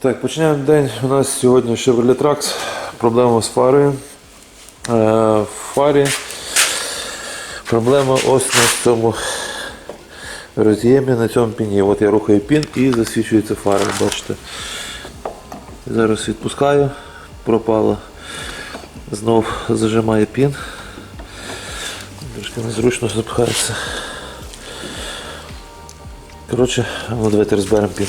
Так, починаємо день. У нас сьогодні Chevrolet Trax. Проблема з фарою. Е, в фарі проблема ось на цьому роз'ємі, на цьому піні. От я рухаю пін і засвічується фара, бачите. Зараз відпускаю, пропало. Знов зажимає пін. Трошки незручно запихається. Коротше, ну давайте розберемо пін.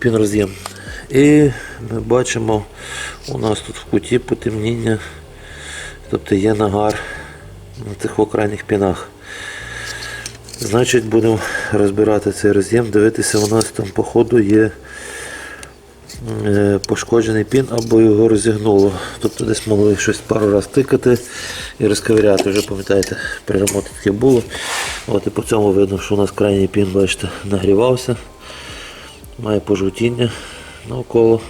Кажу пін роз'єм. І ми бачимо, у нас тут в куті потемніння, тобто є нагар на цих окрайніх пінах. Значить, будемо розбирати цей роз'єм, дивитися, у нас там по ходу є е, пошкоджений пін або його розігнуло. Тобто десь могли щось пару разів тикати і розковиряти. Вже пам'ятаєте, при ремонті таке було. От і по цьому видно, що у нас крайній пін, бачите, нагрівався, має пожовтіння навколо.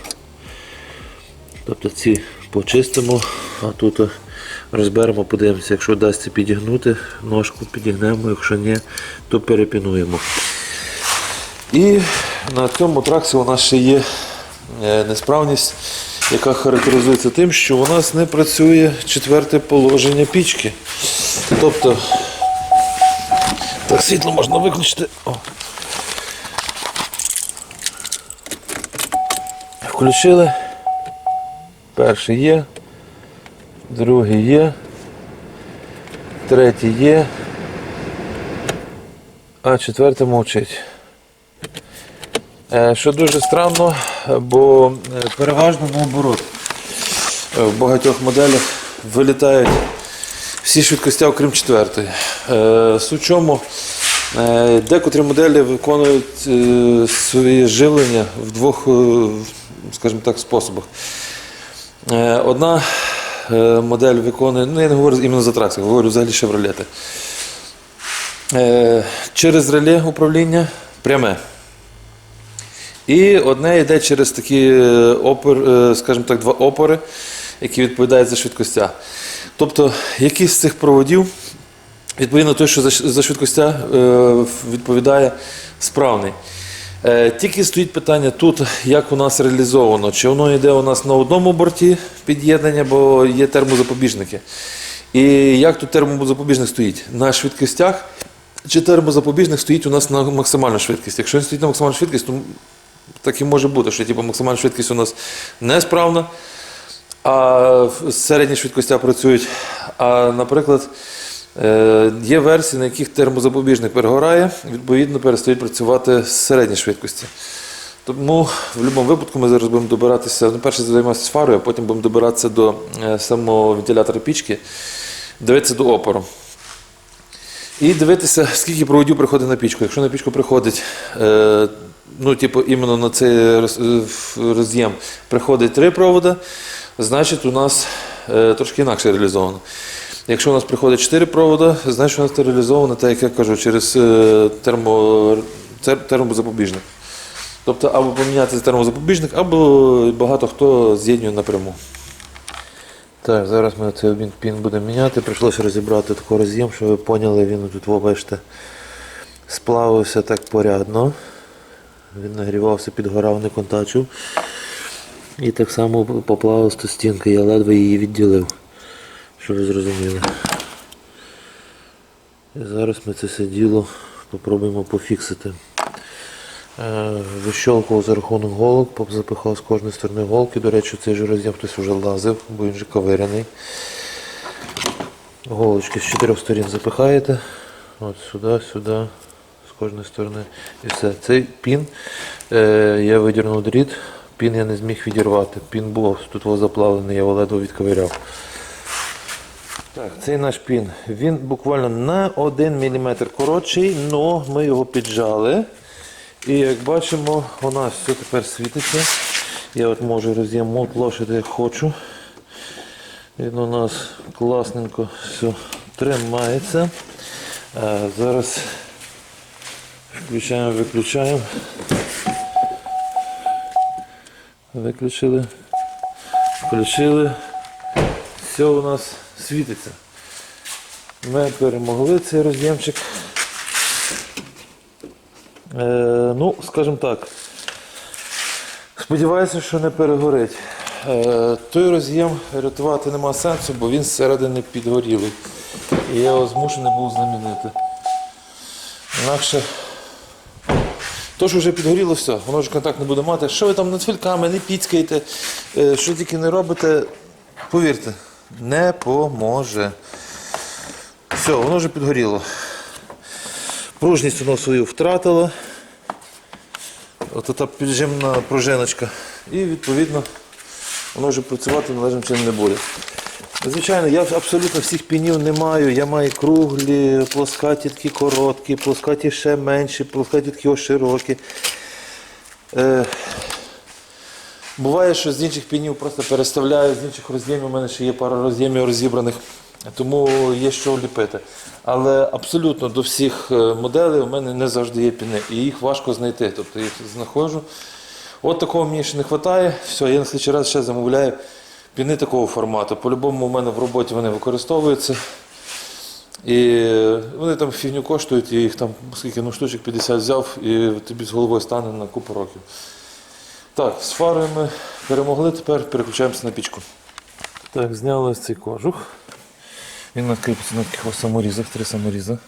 Тобто ці почистимо, а тут розберемо, подивимося, якщо вдасться підігнути, ножку підігнемо, якщо ні, то перепінуємо. І на цьому траксі у нас ще є е, несправність, яка характеризується тим, що у нас не працює четверте положення пічки. Тобто, так світло можна виключити. О. Включили. Перший є, другий є, третій є, а четвертий мовчить. Е, Що дуже странно, бо е, переважно наоборот. Е, В багатьох моделях вилітають всі швидкості, окрім четвертої. Суть чому, декотрі моделі виконують своє живлення в двох, скажімо так, способах. Е, Одна е, модель виконує, ну я не говорю іменно за тракси, говорю взагалі шевролети. Е, Через реле управління пряме. І одне йде через такі опор, скажімо так, два опори, які відповідають за швидкостя. Тобто, якийсь з цих проводів, відповідно той, що за швидкостя відповідає справний. Е, Тільки стоїть питання тут, як у нас реалізовано, чи воно йде у нас на одному борті під'єднання, бо є термозапобіжники. І як тут термозапобіжник стоїть? На швидкостях чи термозапобіжник стоїть у нас на максимальну швидкість? Якщо він стоїть на максимальну швидкість, то так і може бути, що типу, максимальна швидкість у нас несправна, а середні швидкостя працюють. А, наприклад, є версії, на яких термозапобіжник перегорає, відповідно перестають працювати середні швидкості. Тому в будь-якому випадку ми зараз будемо добиратися, ну, перше займатися фарою, а потім будемо добиратися до е, самого вентилятора пічки, дивитися до опору. І дивитися, скільки проводів приходить на пічку. Якщо на пічку приходить, е, ну, типу, іменно на цей е, роз'єм приходить три провода, значить у нас е, трошки інакше реалізовано. Якщо у нас приходить 4 провода, значить у нас це реалізовано, так як я кажу, через е, термо, тер- термозапобіжник. Тобто або поміняти термозапобіжник, або багато хто з'єднує напряму. Так, зараз ми цей пін будемо міняти. Прийшлося розібрати такий роз'єм, щоб ви поняли, він тут, ви бачите, сплавився так порядно. Він нагрівався, підгорав, не контачив. І так само поплавилась до стінки, я ледве її відділив. Щоб ви зрозуміли. І зараз ми це все діло спробуємо пофіксити. Е, Вищолкував за рахунок голок, запихав з кожної сторони голки. До речі, цей же роз'єм хтось вже лазив, бо він же ковиряний. Голочки з чотирьох сторін запихаєте. От сюди, сюди, з кожної сторони. І все. Цей пін е, я видірнув дріт, пін я не зміг відірвати. Пін був тут ось заплавлений, я його ледве відковиряв. Так, цей наш пін, він буквально на 1 мм коротший, але ми його піджали. І як бачимо, у нас все тепер світиться. Я от можу роз'єм лошити як хочу. Він у нас класненько все тримається. А зараз включаємо, виключаємо. Виключили. Включили. все у нас світиться. Ми перемогли цей роз'ємчик. Е, ну, скажімо так. Сподіваюся, що не перегорить. Е, той роз'єм рятувати нема сенсу, бо він зсередини підгорілий. І я його змушений був замінити. Інакше. То, що вже підгоріло, все, воно вже контакт не буде мати. Що ви там над фільками, не піцькаєте, е, що тільки не робите, повірте, не поможе. Все, воно вже підгоріло. Пружність воно свою втратило. Ото та піджимна пружиночка. І відповідно воно вже працювати належним чином не буде. Звичайно, я абсолютно всіх пінів не маю. Я маю круглі, плоскаті такі короткі, плоскаті ще менші, плоскаті такі ось широкі. Е, буває, що з інших пінів просто переставляю, з інших роз'ємів. У мене ще є пара роз'ємів розібраних, тому є що ліпити. Але абсолютно до всіх е, моделей у мене не завжди є піни. І їх важко знайти. Тобто їх знаходжу. От такого мені ще не вистачає. Все, я на слідчий раз ще замовляю піни такого формату. По-любому у мене в роботі вони використовуються. І вони там фігню коштують, я їх там скільки ну, штучок 50 взяв і тобі з головою стане на купу років. Так, з фарою ми перемогли, тепер переключаємося на пічку. Так, зняли ось цей кожух. Він накріпиться на таких саморізах, три саморіза.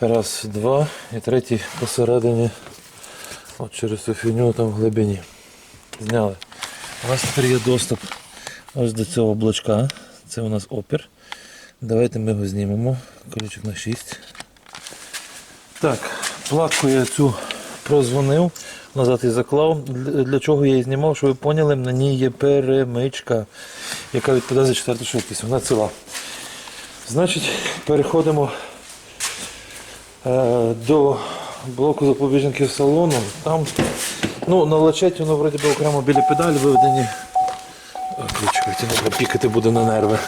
Раз, два і третій посередині. От через цю фігню там в глибині. Зняли. У нас тепер є доступ ось до цього блочка. Це у нас опір. Давайте ми його знімемо. Колючок на 6. Так, платку я цю прозвонив, назад і заклав. Для чого я її знімав, щоб ви поняли, на ній є перемичка, яка відповідає за четверту швидкість. Вона ціла. Значить, переходимо е, до блоку запобіжників салону. Там ну, на лачеті воно вроді би окремо біля педалі виведені. Витягнути, пікати буде на нерви.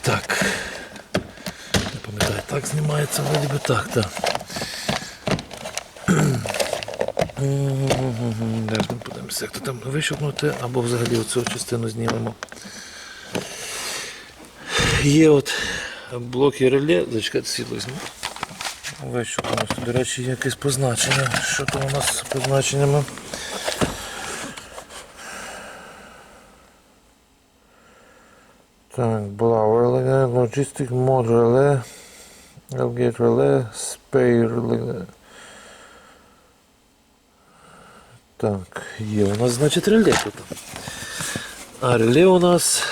Так. Не пам'ятаю, так знімається, вроді би так, так. Де ми подивимося, як там вищукнути, або взагалі оцю частину знімемо. Є от блоки реле, зачекайте світло візьму. Вищукнути. До речі, є якесь позначення. Що там у нас з позначеннями? Так, Relay, Logistic Mod Relay, Elgate Relay, Так, є у нас, значить, реле тут. А реле у нас.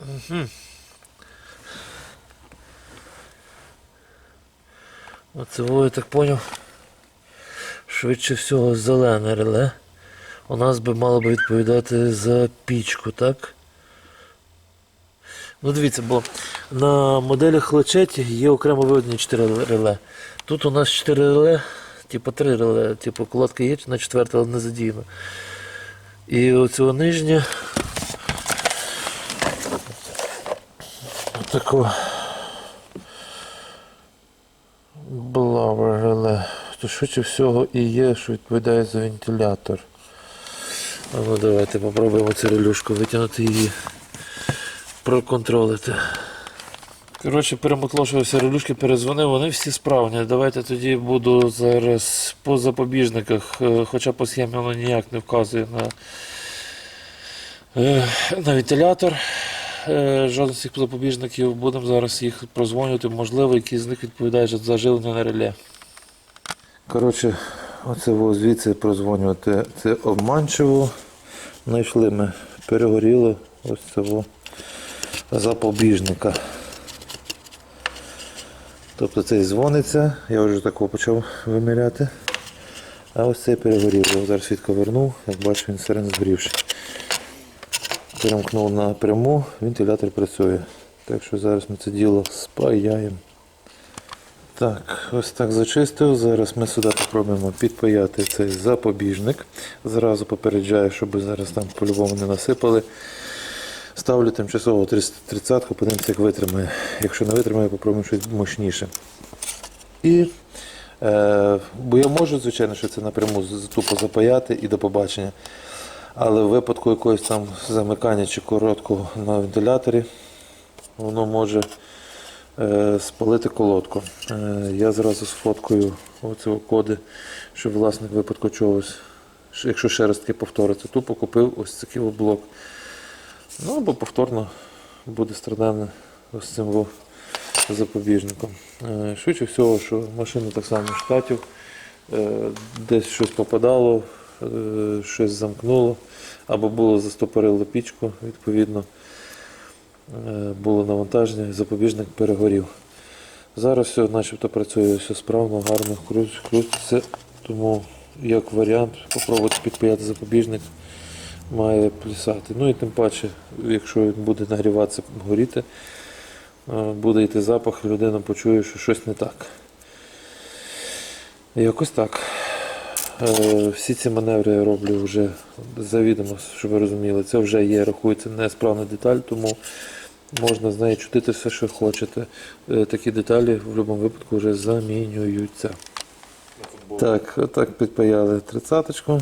Угу. Оце я так поняв. Швидше всього зелене реле. У нас би мало би відповідати за пічку, так? Ну дивіться, бо на моделях лечеті є окремо виведені 4 реле. Тут у нас 4 реле, типу 3 реле, типу колодка є на четверте, але не задіяно. І оцього нижнє. Отако. Блавер реле. То швидше всього і є, що відповідає за вентилятор. А ну давайте попробуємо цю релюшку витягнути її проконтролити. Коротше, перемотлошувався релюшки, перезвонив, вони всі справні. Давайте тоді буду зараз по запобіжниках, е, хоча по схемі воно ніяк не вказує на, е, на вентилятор. Е, Жоден з цих запобіжників будемо зараз їх прозвонювати, можливо, які з них відповідають за живлення на реле. Коротше, оце звідси прозвонювати це обманчиво. Знайшли ми, перегоріло ось во запобіжника. Тобто цей дзвониться, я вже такого почав виміряти. А ось цей перегорів. Я зараз свідко вернув, як бачу, він сирен згорівши. Перемкнув напряму, вентилятор працює. Так що зараз ми це діло спаяємо. Так, ось так зачистив. Зараз ми сюди спробуємо підпаяти цей запобіжник. Зразу попереджаю, щоб зараз там по-любому не насипали. Ставлю тимчасово 30-ку, подивимося, як витримає. Якщо не витримає, попробуємо щось мощніше. І Е, бо я можу, звичайно, що це напряму тупо запаяти і до побачення. Але в випадку якогось там замикання чи короткого на вентиляторі, воно може е, спалити колодку. Е, я зразу сфоткаю оці коди, щоб власник випадку чогось, якщо ще раз таки повториться, тупо купив ось такий блок. Ну або повторно буде страдане ось цим запобіжником. Е, Швидше всього, що машина так само штатів, е, десь щось попадало, е, щось замкнуло, або було застопорило пічку, відповідно, було навантаження, запобіжник перегорів. Зараз все начебто працює все справно, гарно крутиться, тому як варіант попробувати підпаяти запобіжник має плясати. Ну і тим паче, якщо він буде нагріватися, горіти, е, буде йти запах, людина почує, що щось не так. Якось так. Е, Всі ці маневри я роблю вже завідомо, щоб ви розуміли. Це вже є, рахується несправна деталь, тому можна з нею чутити все, що хочете. Е, Такі деталі в будь-якому випадку вже замінюються. Так, отак підпаяли тридцяточку.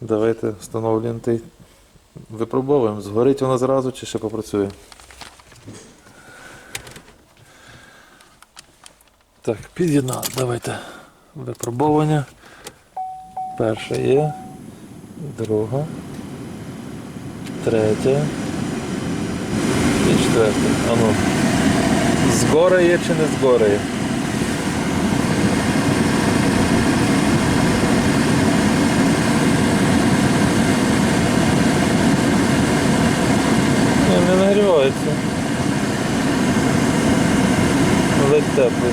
Давайте встановлюємо той. Випробовуємо, згорить вона зразу чи ще попрацює. Так, під'єднали. Давайте випробовування. Перша є, друга, третя і четверта. Ану. Згорає чи не згорає? Ні, не. Ледь теплий.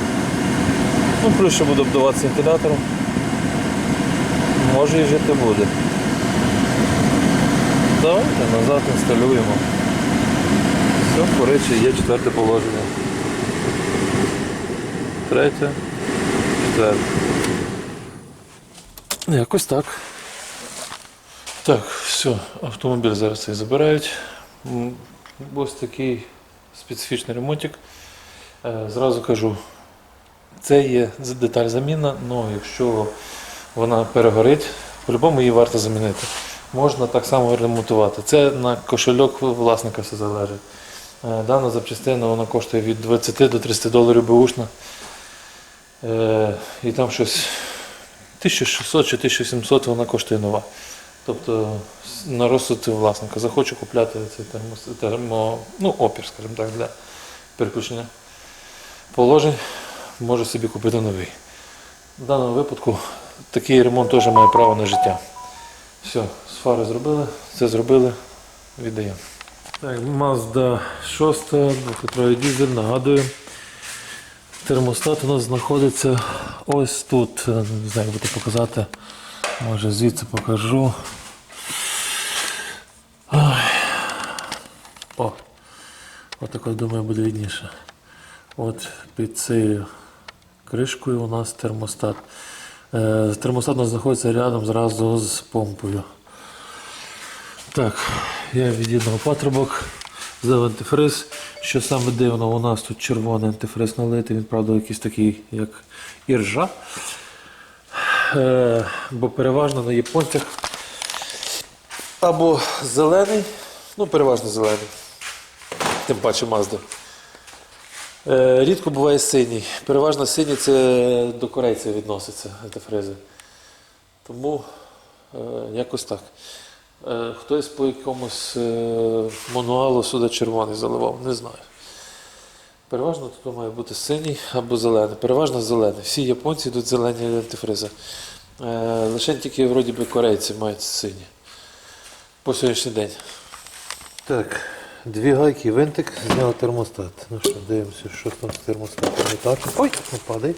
Ну, плюс ще буду обдуватися вентилятором. Може і жити буде. Давайте назад інсталюємо. Все, коротше, є четверте положення. Третє, четверте. Якось так. Так, все, автомобіль зараз цей забирають. Ось такий специфічний ремонтик. Е, Зразу кажу, це є деталь заміна, але якщо вона перегорить, по-любому її варто замінити. Можна так само ремонтувати. Це на кошельок власника все залежить. Е, Дана запчастина вона коштує від 20 до 30 доларів беушна. Е, І там щось 1600 чи 1700 вона коштує нова. Тобто на розсуд власника захочу купляти цей термос, термо, ну, опір, скажімо так, для переключення положень, може собі купити новий. В даному випадку такий ремонт теж має право на життя. Все, з фари зробили, це зробили, віддаємо. Так, Mazda 6, 2-літровий дизель, нагадую. Термостат у нас знаходиться ось тут. Не знаю, як буду показати. Може звідси покажу. Ой. О, отак думаю буде видніше. От під цією кришкою у нас термостат. Е, термостат у нас знаходиться рядом зразу з помпою. Так, я від'єднав патрубок, взяв антифриз. Що саме дивно, у нас тут червоний антифриз налитий, він, правда, якийсь такий, як іржа. Е, бо переважно на японцях або зелений, ну переважно зелений, тим паче Mazda. Е, рідко буває синій. Переважно синій це до корейців відноситься антифризи. Тому е, якось так. Е, хтось по якомусь мануалу сюди червоний заливав, не знаю. Переважно тут має бути синій або зелений. Переважно зелений. Всі японці йдуть зелені антифризи. Лише тільки вроді би корейці мають сині. По сьогоднішній день. Так, дві гайки, винтик, зняв термостат. Ну що, дивимося, що там з термостатом не так. Ой, не падай.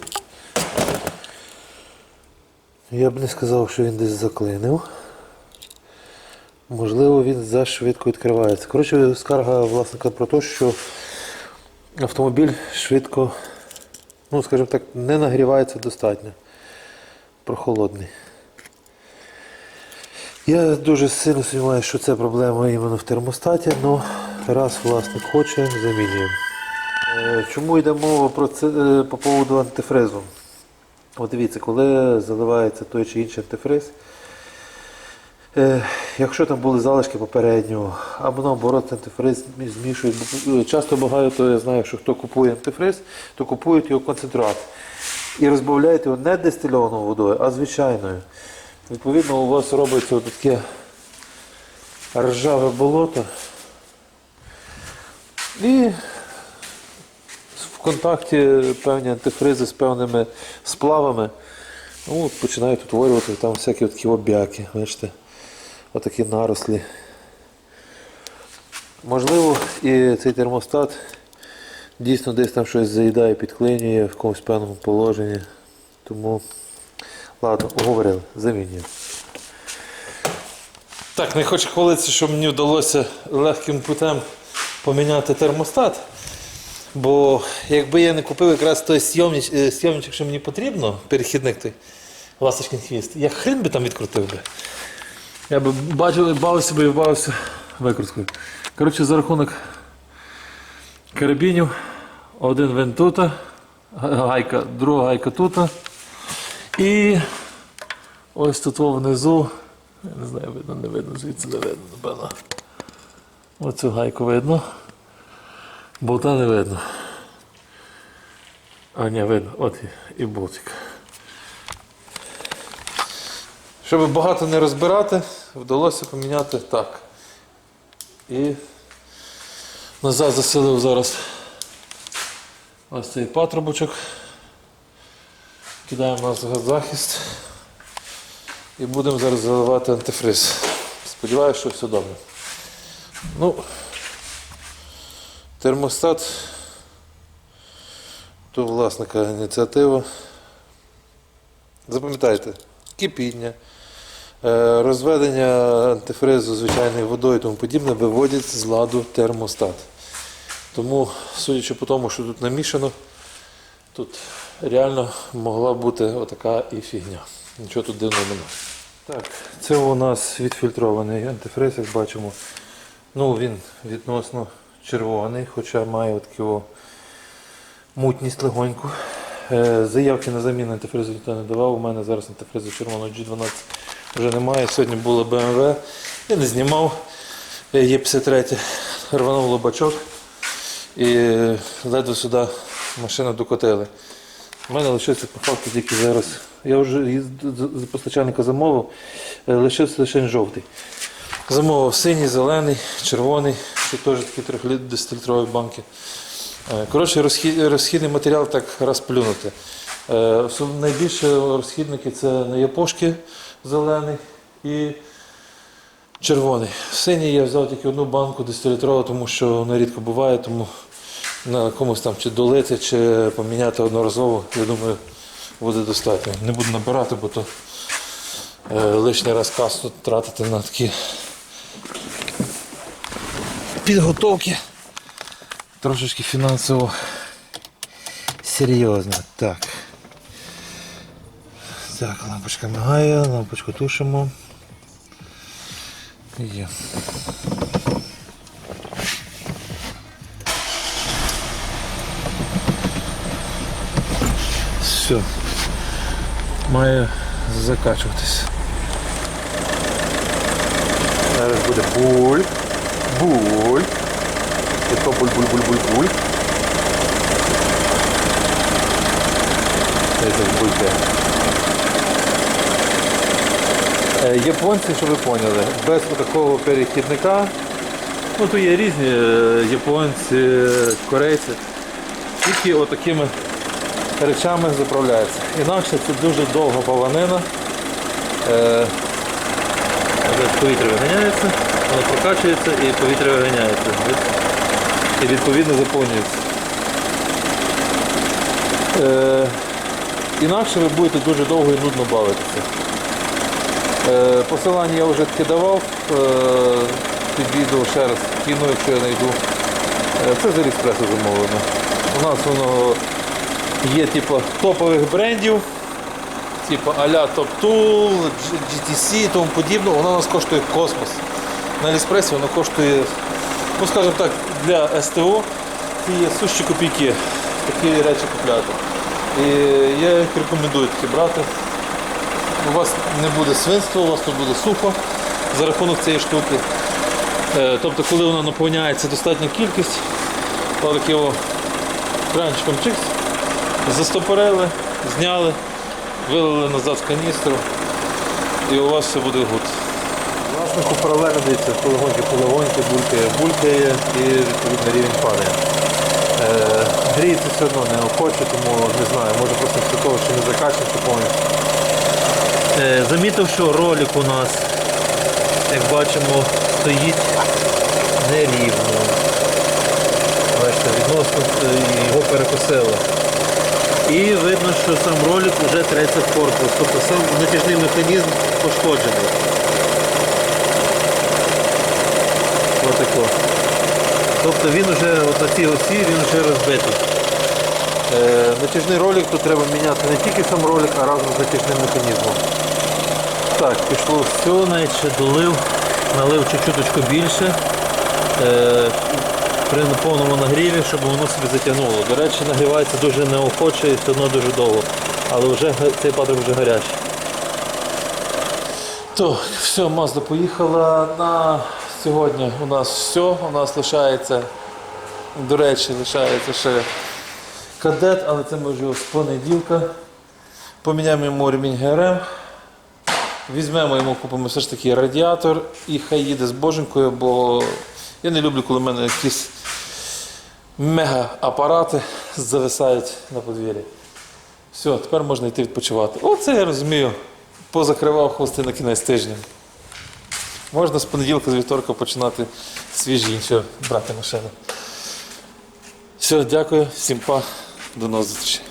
Я б не сказав, що він десь заклинив. Можливо, він зашвидко відкривається. Коротше, скарга власника про те, що автомобіль швидко, ну, скажімо так, не нагрівається достатньо. Прохолодний. Я дуже сильно сумніваюся, що це проблема іменно в термостаті, але раз власник хоче, замінюємо. Е, Чому йде мова про це е, по поводу антифризу? От дивіться, коли заливається той чи інший антифриз, е, якщо там були залишки попереднього, або наоборот антифриз змішують, часто багато, то я знаю, що хто купує антифриз, то купують його концентрат. І розбавляють його не дистильованою водою, а звичайною. Відповідно, у вас робиться таке ржаве болото. І в контакті певні антифризи з певними сплавами ну, починають утворювати там всякі такі обяки, бачите, отакі нарослі. Можливо, і цей термостат дійсно десь там щось заїдає, підклинює в якомусь певному положенні. Тому, ладно, уговорили, замінюємо. Так, не хочу хвалитися, що мені вдалося легким путем поміняти термостат. Бо якби я не купив якраз той е, сйомничок, що мені потрібно, перехідник той ласточкин хвіст, я хрен би там відкрутив би. Я би бачив, бавився би і бавився викруткою. Коротше, за рахунок карабінів, один винт тут, гайка, друга гайка тут. І ось тут внизу я не знаю, видно, не видно, звідси не видно, напевно. Оцю гайку видно. Болта не видно. А, ні, видно, от і, і болтик. Щоб багато не розбирати, вдалося поміняти так. І назад заселив зараз ось цей патрубочок. Кидаємо на захист. І будемо зараз заливати антифриз. Сподіваюся, що все добре. Ну, термостат то власника ініціатива. Запам'ятайте, кипіння, е, розведення антифризу звичайною водою і тому подібне виводять з ладу термостат. Тому, судячи по тому, що тут намішано, тут реально могла бути отака і фігня. Нічого тут дивного немає. Так, це у нас відфільтрований антифриз, як бачимо. Ну, він відносно червоний, хоча має таку мутність легоньку. Е, Заявки на заміну антифризу ніхто не давав. У мене зараз антифризу червоного G12 вже немає. Сьогодні було BMW. Я не знімав. Е, Є 53 рванув лобачок і ледве сюди машину докотили. У мене лишився по факту тільки зараз. Я вже з- постачальника замовив, е, лишився лише жовтий. Замовив синій, зелений, червоний, що теж такі 3-10-літрові банки. Е, Коротше, розхідний матеріал так раз плюнути. Е, Найбільше розхідники це на япошки зелений і червоний. Синій я взяв тільки одну банку 10-літрову, тому що воно рідко буває, тому на комусь там чи долити, чи поміняти одноразово, я думаю, буде достатньо. Не буду набирати, бо то е, лишній раз касу тратити на такі підготовки. Трошечки фінансово серйозно. Так. Так, лампочка мигає, лампочку тушимо. Є. Все. Має закачуватись. Зараз буде буль. Буль. І то буль-буль-буль-буль-буль. Е, Японці, щоб ви поняли, без такого перехідника. Ну, тут є різні е, японці, е, корейці. Тільки отакими речами заправляється. Інакше це дуже довга баланина. Ось повітря виганяється, воно прокачується і повітря виганяється. І відповідно заповнюється. Е, інакше ви будете дуже довго і нудно бавитися. Е, посилання я вже таки давав е, під відео ще раз кину, якщо я знайду. Е, це з Аліекспресу замовлено. У нас воно є типу, топових брендів, типу а-ля Top Tool, GTC і тому подібне, воно у нас коштує космос. На Аліекспресі воно коштує, ну скажімо так, для СТО є сущі копійки такі речі купляти. І я їх рекомендую такі брати. У вас не буде свинства, у вас тут буде сухо за рахунок цієї штуки. Е, Тобто, коли вона наповняється достатня кількість, отак його кранчиком чикс, застопорили, зняли, вилили назад в каністру і у вас все буде гуд. Власнику паралельно дивіться, полегоньки, полегоньки, булькає, булькає і відповідно рівень падає. Е, гріється все одно неохоче, тому не знаю, може просто з того, що не закачується повністю. Е, замітив, що ролик у нас, як бачимо, стоїть нерівно. Бачите, відносно е, його перекосило. І видно, що сам ролик вже треться в корпус, тобто сам натяжний механізм пошкоджений. Отако. Тобто він вже на цій осі він вже розбитий. Е, натяжний ролик тут треба міняти не тільки сам ролик, а разом з натяжним механізмом. Так, пішло все, навіть ще долив, налив чуть-чуточку більше. Е, при повному нагріві, щоб воно собі затягнуло. До речі, нагрівається дуже неохоче і все одно дуже довго. Але вже цей патрубок вже гарячий. Так, все, Мазда поїхала на сьогодні. У нас все. У нас лишається, до речі, лишається ще кадет, але це ми вже з понеділка. Поміняємо йому ремінь ГРМ. Візьмемо йому, купимо все ж таки радіатор і хай їде з боженькою, бо я не люблю, коли в мене якісь мега-апарати зависають на подвір'ї. Все, тепер можна йти відпочивати. Оце я розумію. Позакривав хвости на кінець тижня. Можна з понеділка, з вівторка починати свіжі інші брати машини. Все, дякую, всім па, до нових зустрічей.